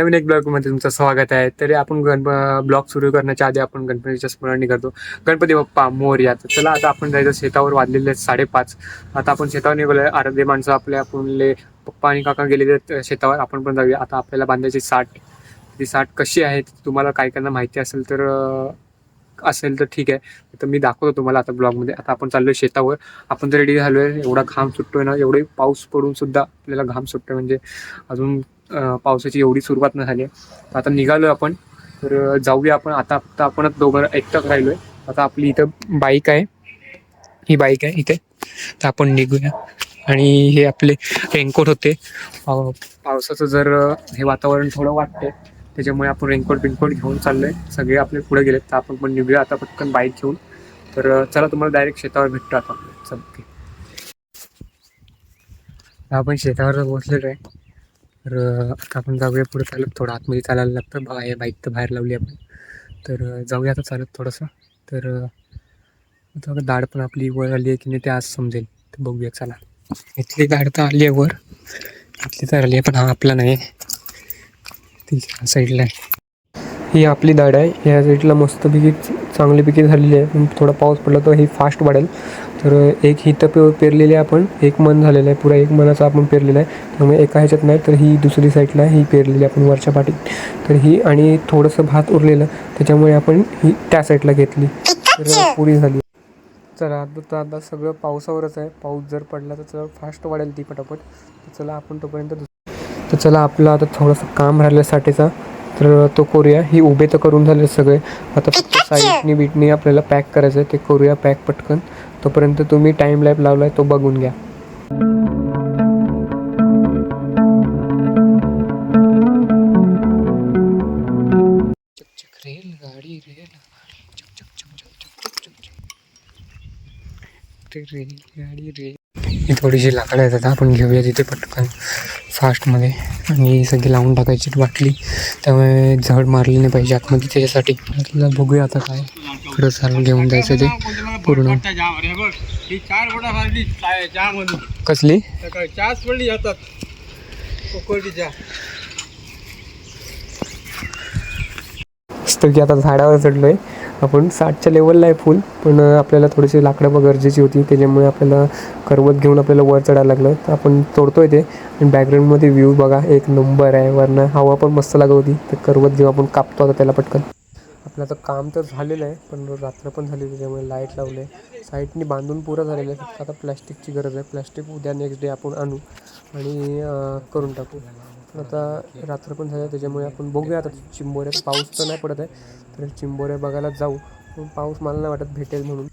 नवीन एक ब्लॉगमध्ये तुमचं स्वागत आहे. तरी आपण गणप ब्लॉग सुरू करण्याच्या आधी आपण गणपतीच्या स्मरणी करतो. गणपती बाप्पा मोरया तर चला आता आपण जायचं शेतावर वाजलेले आहेत साडेपाच. आता आपण शेतावर निघालोय. अर्धे माणसं आपले आपले पप्पा आणि काका गेलेले शेतावर. आपण पण जाऊया. आता आपल्याला बांधायची साठ. ती साठ कशी आहे? तुम्हाला काय काहींना माहिती असेल तर असेल तर ठीक आहे. तर मी दाखवतो तुम्हाला आता ब्लॉगमध्ये आता आपण चाललोय शेतावर. आपण तर रेडी झालोय. एवढा घाम सुटतोय ना. एवढे पाऊस पडून सुद्धा आपल्याला घाम सुटतोय. म्हणजे अजून पावसाची एवढी सुरुवात नाही झाली आहे. तर आता निघालोय आपण. तर जाऊया आपण. आता फक्त आपणच दोघं राहिलो राहिलोय. आता आपली इथं बाईक आहे. ही बाईक आहे इथे. तर आपण निघूया. आणि हे आपले रेनकोट होते. पाव पावसाचं जर हे वातावरण थोडं वाटतंय त्याच्यामुळे आपण रेनकोट बिनकोट घेऊन चाललोय. सगळे आपले पुढे गेलेत. तर आपण पण निघूया. आता पटकन बाईक घेऊन. तर चला तुम्हाला डायरेक्ट शेतावर भेटतो आता. चल आपण शेतावर पोहोचलेलो आहे. तर आता आपण जाऊया पुढे चालत. थोडं आतमध्ये चालायला लागतं. बघा हे बाईक तर बाहेर लावली आपण. तर जाऊया आता चालत थोडंसं. तर आता दाढ पण आपली वर आली आहे की नाही ते आज समजेल. तर बघूया चला. इथली दाढ तर आली आहे वर. इथली तर आली आहे पण हा आपला नाही. ती ह्या साईडला आहे. ही आपली दाढ आहे. ह्या साईडला मस्तपैकी चांगलीपैकी झालेली आहे. पण थोडा पाऊस पडला तर ही फास्ट वाढेल. तर एक ही तर पे पेरलेली आहे आपण. एक मन झालेलं आहे. पुरा एक मनाचा आपण पेरलेला आहे. त्यामुळे एका ह्याच्यात नाही तर ही दुसरी साईडला ही पेरलेली आपण वरच्या पाठीत तर ही आणि थोडंसं भात उरलेलं. त्याच्यामुळे आपण ही त्या साईडला घेतली. तर पुरी झाली. चला आता तर आता सगळं पावसावरच आहे. पाऊस जर पडला तर चला फास्ट वाढेल ती पटापट. तर चला आपण तोपर्यंत तर चला आपलं आता थोडंसं काम राहिलं साठीचा तर तो करूया. ही उभे तर करून झाले सगळे. आता फक्त साईडनी बिटनी आपल्याला पॅक करायचं आहे ते करूया पॅक पटकन. तोपर्यंत तुम्ही टाईम लॅप लावला आहे तो बघून घ्या. ही थोडीशी लाकडं आहेत आता आपण घेऊया तिथे पटकन. फास्टमध्ये आणि सगळी लावून टाकायची वाटली त्यामुळे झाड मारली नाही पाहिजे. आतमध्ये त्याच्यासाठी आपल्याला बघूया आता काय पुढं चालून घेऊन जायचं ते पूर्ण. कसली? चहाच पडली जातात कोकोळची चहा तर की आता झाडावर चढलोय. आपण साठच्या लेवलला आहे फुल पण आपल्याला थोडीशी लाकडं बघ गरजेची होती. त्याच्यामुळे आपल्याला करवत घेऊन आपल्याला वर चढायला लागलं. तर आपण तोडतोय ते. आणि बॅकग्राऊंडमध्ये व्ह्यू बघा एक नंबर आहे. वरनं हवा पण मस्त लागत होती. तर करवत घेऊन आपण कापतो आता त्याला पटकन. आपलं आता काम तर झालेलं आहे पण रात्र पण झाली त्याच्यामुळे लाइट लावले. साईटनी बांधून पुरं झालेलं आहे फक्त आता प्लॅस्टिकची गरज आहे. प्लॅस्टिक उद्या नेक्स्ट डे आपण आणू आणि करून टाकू. आता रात्र पण झालं त्याच्यामुळे आपण बघूया आता चिंबोऱ्यात पाऊस तर नाही पडत आहे तर चिंबोऱ्या बघायला जाऊ. पण पाऊस मला नाही वाटत भेटेल म्हणून.